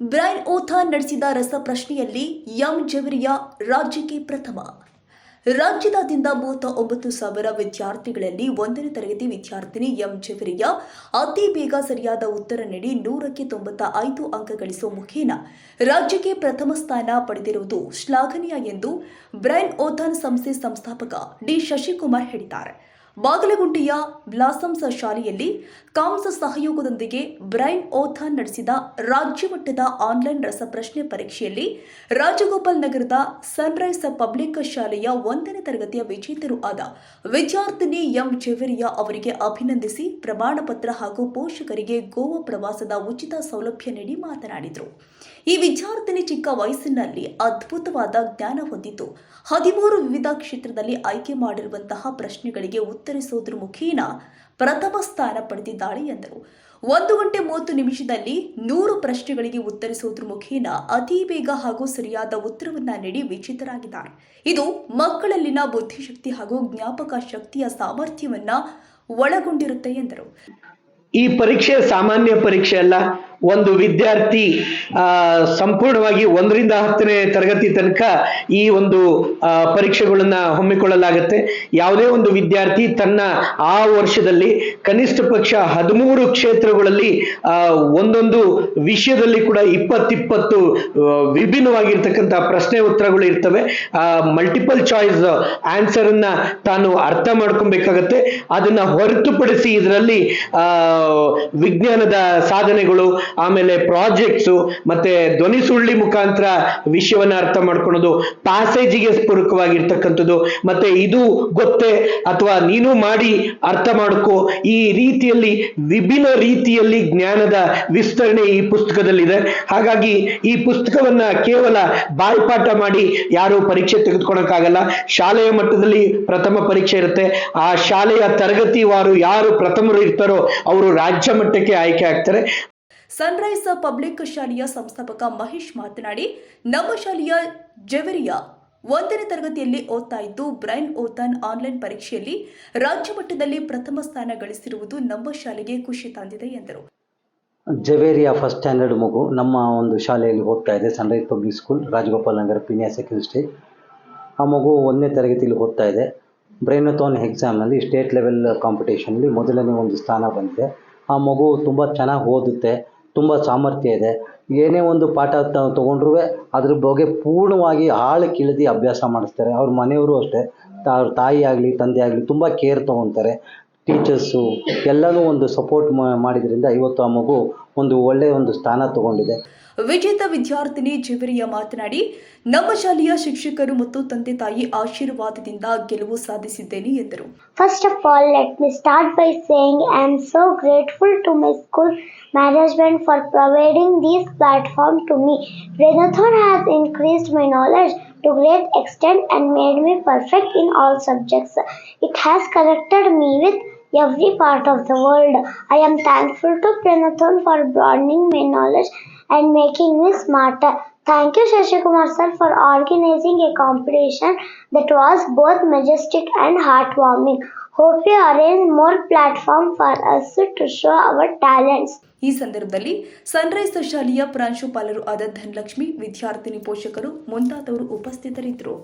Brain ಓಥಾ ನಡೆಸಿದ ರಸಪ್ರಶ್ನೆಯಲ್ಲಿ M ಜವರಿಯ ರಾಜ್ಯಕ್ಕೆ ಪ್ರಥಮ. ರಾಜ್ಯದಾದ್ಯಂತ ಮೂವತ್ತ ಒಂಬತ್ತು ಸಾವಿರ ವಿದ್ಯಾರ್ಥಿಗಳಲ್ಲಿ ಒಂದನೇ ತರಗತಿ ವಿದ್ಯಾರ್ಥಿನಿ ಎಂ ಜವರಿಯ ಅತಿ ಬೇಗ ಸರಿಯಾದ ಉತ್ತರ ನೀಡಿ ನೂರಕ್ಕೆ ತೊಂಬತ್ತ ಐದು ಅಂಕ ಗಳಿಸುವ ಮುಖೇನ ರಾಜ್ಯಕ್ಕೆ ಪ್ರಥಮ ಸ್ಥಾನ ಪಡೆದಿರುವುದು ಶ್ಲಾಘನೀಯ ಎಂದು ಬ್ರೈನ್ ಓಥಾನ್ ಸಂಸ್ಥೆ ಸಂಸ್ಥಾಪಕ ಡಿ ಶಶಿಕುಮಾರ್ ಹೇಳಿದ್ದಾರೆ. ಬಾಗಲಗುಂಟೆಯ ಬ್ಲಾಸಮ್ಸ್ ಶಾಲೆಯಲ್ಲಿ ಕಾಮ್ಸ್ ಸಹಯೋಗದೊಂದಿಗೆ ಬ್ರೈನ್ ಓಥಾನ್ ನಡೆಸಿದ ರಾಜ್ಯಮಟ್ಟದ ಆನ್ಲೈನ್ ರಸಪ್ರಶ್ನೆ ಪರೀಕ್ಷೆಯಲ್ಲಿ ರಾಜಗೋಪಾಲ್ ನಗರದ ಸನ್ರೈಸ್ ಪಬ್ಲಿಕ್ ಶಾಲೆಯ ಒಂದನೇ ತರಗತಿಯ ವಿಜೇತರು ಆದ ವಿದ್ಯಾರ್ಥಿನಿ ಎಂ ಜೆವೇರಿಯಾ ಅವರಿಗೆ ಅಭಿನಂದಿಸಿ ಪ್ರಮಾಣ ಪತ್ರ ಹಾಗೂ ಪೋಷಕರಿಗೆ ಗೋವಾ ಪ್ರವಾಸದ ಉಚಿತ ಸೌಲಭ್ಯ ನೀಡಿ ಮಾತನಾಡಿದರು. ಈ ವಿದ್ಯಾರ್ಥಿನಿ ಚಿಕ್ಕ ವಯಸ್ಸಿನಲ್ಲಿ ಅದ್ಭುತವಾದ ಜ್ಞಾನ ಹೊಂದಿದ್ದು ಹದಿಮೂರು ವಿವಿಧ ಕ್ಷೇತ್ರದಲ್ಲಿ ಆಯ್ಕೆ ಮಾಡಿರುವಂತಹ ಪ್ರಶ್ನೆಗಳಿಗೆ ಉತ್ತರಿಸುವುದರ ಮುಖೇನ ಪ್ರಥಮ ಸ್ಥಾನ ಪಡೆದಿದ್ದಾಳೆ ಎಂದರು. ಒಂದು ಗಂಟೆ ಮೂವತ್ತು ನಿಮಿಷದಲ್ಲಿ ನೂರು ಪ್ರಶ್ನೆಗಳಿಗೆ ಉತ್ತರಿಸುವುದರ ಮುಖೇನ ಅತಿ ಬೇಗ ಹಾಗೂ ಸರಿಯಾದ ಉತ್ತರವನ್ನ ನೀಡಿ ವಿಜೇತರಾಗಿದ್ದಾರೆ ಇದು ಮಕ್ಕಳಲ್ಲಿನ ಬುದ್ಧಿಶಕ್ತಿ ಹಾಗೂ ಜ್ಞಾಪಕ ಶಕ್ತಿಯ ಸಾಮರ್ಥ್ಯವನ್ನ ಒಳಗೊಂಡಿರುತ್ತೆ ಎಂದರು. ಈ ಪರೀಕ್ಷೆ ಸಾಮಾನ್ಯ ಪರೀಕ್ಷೆ ಅಲ್ಲ. ಒಂದು ವಿದ್ಯಾರ್ಥಿ ಆ, ಸಂಪೂರ್ಣವಾಗಿ ಒಂದರಿಂದ ಹತ್ತನೇ ತರಗತಿ ತನಕ ಈ ಒಂದು ಪರೀಕ್ಷೆಗಳನ್ನ ಹಮ್ಮಿಕೊಳ್ಳಲಾಗುತ್ತೆ. ಯಾವುದೇ ಒಂದು ವಿದ್ಯಾರ್ಥಿ ತನ್ನ ಆ ವರ್ಷದಲ್ಲಿ ಕನಿಷ್ಠ ಪಕ್ಷ ಹದಿಮೂರು ಕ್ಷೇತ್ರಗಳಲ್ಲಿ ಒಂದೊಂದು ವಿಷಯದಲ್ಲಿ ಕೂಡ ಇಪ್ಪತ್ತಿಪ್ಪತ್ತು ವಿಭಿನ್ನವಾಗಿರ್ತಕ್ಕಂಥ ಪ್ರಶ್ನೆ ಉತ್ತರಗಳು ಇರ್ತವೆ. ಆ ಮಲ್ಟಿಪಲ್ ಚಾಯ್ಸ್ ಆನ್ಸರ್ ಅನ್ನ ತಾನು ಅರ್ಥ ಮಾಡ್ಕೊಬೇಕಾಗತ್ತೆ. ಅದನ್ನ ಹೊರತುಪಡಿಸಿ ಇದರಲ್ಲಿ ಆ, ವಿಜ್ಞಾನದ ಸಾಧನೆಗಳು ಆಮೇಲೆ ಪ್ರಾಜೆಕ್ಟ್ಸು, ಮತ್ತೆ ಧ್ವನಿ ಸುಳ್ಳಿ ಮುಖಾಂತರ ವಿಷಯವನ್ನ ಅರ್ಥ ಮಾಡ್ಕೊಳೋದು ಪ್ಯಾಸೇಜಿಗೆ ಸ್ಫೂರಕವಾಗಿರ್ತಕ್ಕಂಥದ್ದು, ಮತ್ತೆ ಇದು ಗೊತ್ತೇ ಅಥವಾ ನೀನು ಮಾಡಿ ಅರ್ಥ ಮಾಡ್ಕೋ, ಈ ರೀತಿಯಲ್ಲಿ ವಿಭಿನ್ನ ರೀತಿಯಲ್ಲಿ ಜ್ಞಾನದ ವಿಸ್ತರಣೆ ಈ ಪುಸ್ತಕದಲ್ಲಿದೆ. ಹಾಗಾಗಿ ಈ ಪುಸ್ತಕವನ್ನ ಕೇವಲ ಬಾಯ್ಪಾಠ ಮಾಡಿ ಯಾರು ಪರೀಕ್ಷೆ ತೆಗೆದುಕೊಳ್ಳೋಕ್ಕಾಗಲ್ಲ ಶಾಲೆಯ ಮಟ್ಟದಲ್ಲಿ ಪ್ರಥಮ ಪರೀಕ್ಷೆ ಇರುತ್ತೆ. ಆ ಶಾಲೆಯ ತರಗತಿವಾರು ಯಾರು ಪ್ರಥಮರು ಇರ್ತಾರೋ, ಅವರು ರಾಜ್ಯ ಮಟ್ಟಕ್ಕೆ ಆಯ್ಕೆ ಆಗ್ತಾರೆ. ಸನ್ರೈಸ್ ಪಬ್ಲಿಕ್ ಶಾಲೆಯ ಸಂಸ್ಥಾಪಕ ಮಹೇಶ್ ಮಾತನಾಡಿ, ನಮ್ಮ ಶಾಲೆಯ ಜವೆರಿಯ ಒಂದನೇ ತರಗತಿಯಲ್ಲಿ ಓದ್ತಾ ಇದ್ದು, ಬ್ರೈನ್ ಓತಾನ್ ಆನ್ಲೈನ್ ಪರೀಕ್ಷೆಯಲ್ಲಿ ರಾಜ್ಯ ಮಟ್ಟದಲ್ಲಿ ಪ್ರಥಮ ಸ್ಥಾನ ಗಳಿಸಿರುವುದು ನಮ್ಮ ಶಾಲೆಗೆ ಖುಷಿ ತಂದಿದೆ ಎಂದರು. ಜವೇರಿಯಾ ಫಸ್ಟ್ ಸ್ಟ್ಯಾಂಡರ್ಡ್ ಮಗು ನಮ್ಮ ಒಂದು ಶಾಲೆಯಲ್ಲಿ ಓದ್ತಾ ಇದೆ Sunrise Public School Rajagopal Nagar Peenya second stage ಆ ಮಗು ಒಂದನೇ ತರಗತಿಯಲ್ಲಿ ಓದ್ತಾ ಇದೆ. ಬ್ರೈನೋಥಾನ್ ಎಕ್ಸಾಮ್ನಲ್ಲಿ ಸ್ಟೇಟ್ ಲೆವೆಲ್ ಕಾಂಪಿಟೇಷನಲ್ಲಿ ಮೊದಲನೇ ಒಂದು ಸ್ಥಾನ ಬಂದಿದೆ. ಆ ಮಗು ತುಂಬ ಚೆನ್ನಾಗಿ ಓದುತ್ತೆ. ತುಂಬ ಸಾಮರ್ಥ್ಯ ಇದೆ. ಏನೇ ಒಂದು ಪಾಠ ತೊಗೊಂಡ್ರೂ ಅದ್ರ ಬಗ್ಗೆ ಪೂರ್ಣವಾಗಿ ಆಳಕ್ಕಿಳಿದು ಅಭ್ಯಾಸ ಮಾಡಿಸ್ತಾರೆ. ಅವ್ರ ಮನೆಯವರು ಅಷ್ಟೇ. ಅವ್ರ ತಾಯಿ ಆಗಲಿ, ತಂದೆ ಆಗಲಿ ತುಂಬ ಕೇರ್ ತೊಗೊತಾರೆ. ಟೀಚರ್ಸು ಎಲ್ಲನೂ ಒಂದು ಸಪೋರ್ಟ್ ಮಾಡಿದ್ದರಿಂದ ಇವತ್ತು ಆ ಮಗು ಒಂದು ಒಳ್ಳೆಯ ಒಂದು ಸ್ಥಾನ ತಗೊಂಡಿದೆ. ವಿಜೇತ ವಿದ್ಯಾರ್ಥಿನಿ ಜಿವರಿಯ ಮಾತನಾಡಿ ನಮ್ಮ ಶಾಲೆಯ ಶಿಕ್ಷಕರು ಮತ್ತು ತಂದೆ ತಾಯಿ ಆಶೀರ್ವಾದದಿಂದ ಗೆಲುವು ಸಾಧಿಸಿದ್ದೇನೆ ಎಂದರು. First of all let me start by saying I am so grateful to my school management for providing this platform to me Renathon has increased my knowledge to great extent and made me perfect in all subjects. It has connected me with every part of the world. I am thankful to Prenathon for broadening my knowledge and making me smarter. Thank you, Shashikumar sir, for organizing a competition that was both majestic and heartwarming. Hope you arrange more platform for us to show our talents. ಈ ಸಂದರ್ಭದಲ್ಲಿ Sunrise ಶಾಲೆಯ ಪ್ರಾಂಶುಪಾಲರು ಆದ ಧನಲಕ್ಷ್ಮಿ ವಿದ್ಯಾರ್ಥಿನಿ ಪೋಷಕರು ಮುಂತಾದವರು ಉಪಸ್ಥಿತರಿದ್ದರು